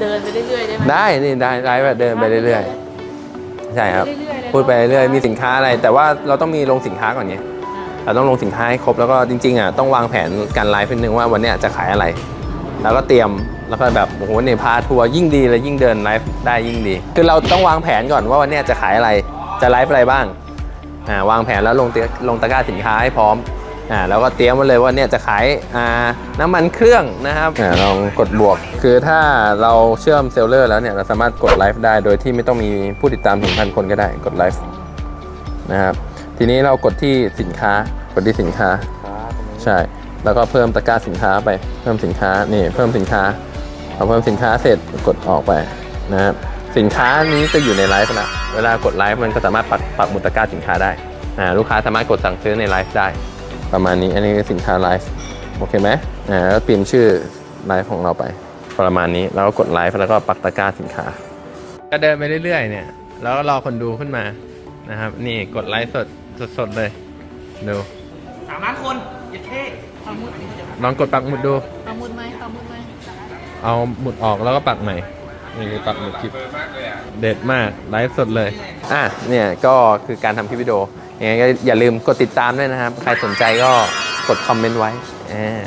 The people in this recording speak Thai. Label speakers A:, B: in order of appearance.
A: เดินไปเรื่อยๆได้ไหม
B: ได้นี่ได้ไลฟ์แบบเดินไปเรื่อยๆใช่ครับ
A: เรื่อยๆเลย
B: พูดไปเรื่อยๆมีสินค้าอะไร แต่ว่าเราต้องมีลงสินค้าก่อนไง
A: อ่า
B: เราต้องลงสินค้าให้ครบแล้วก็จริงๆอะต้องวางแผนการไลฟ์นิดนึงว่าวันเนี้ยจะขายอะไร แล้วก็เตรียมแล้วก็แบบโอ้โหเนี่ยพาทัวร์ยิ่งดีเลยยิ่งเดินไลฟ์ได้ยิ่งดี คือเราต้องวางแผนก่อนว่าวันเนี้ยจะขายอะไรจะไลฟ์อะไรบ้างอ่าวางแผนแล้วลงเตลงตะกร้าสินค้าให้พร้อม อ่าแล้วก็เตรียมไว้เลยว่าเนี่ยจะขายอ่าน้ำมันเครื่องนะครับอ่าลองกดบวก คือถ้าเราเชื่อมเซลเลอร์แล้วเนี่ยเราสามารถกดไลฟ์ได้โดยที่ไม่ต้องมีผู้ติดตามถึงพันคนก็ได้กดไลฟ์นะครับทีนี้เรากดที่สินค้ากดที่สินค้าใช่ แล้วก็เพิ่มตะกร้าสินค้าไปเพิ่มสินค้านี่เพิ่มสินค้าพอเพิ่มสินค้าเสร็จกดออกไปนะครับสินค้านี้จะอยู่ในไลฟ์นะเวลากดไลฟ์มันก็สามารถปักปักหมุดตะกร้าสินค้าได้อ่าลูกค้าสามารถกดสั่งซื้อในไลฟ์ได้ ประมาณนี้อันนี้คือสินค้าไลฟ์โอเคไหมอ่าแล้วพิมพ์ชื่อไลฟ์ของเราไป ประมาณนี้แล้วก็กดไลฟ์แล้วก็ปักตะกร้าสินค้า ก็เดินไปเรื่อยๆเนี่ย แล้วก็รอคนดูขึ้นมานะครับ นี่กดไลฟ์สดสดๆเลยดู
C: สามล้านคนอย่าเท่
A: เอามุด
B: ลองกดปักหมุดดู
A: เอามุดไหมเอามุดไหม
B: เอาหมุดออกแล้วก็ปักใหม่นี่คือปักหมุดคลิปเด็ดมากไลฟ์สดเลยอะเนี่ยก็คือการทำคลิปวิดีโอ ยังไงก็อย่าลืมกดติดตามด้วยนะครับ ใครสนใจก็กดคอมเมนต์ไว้อ่า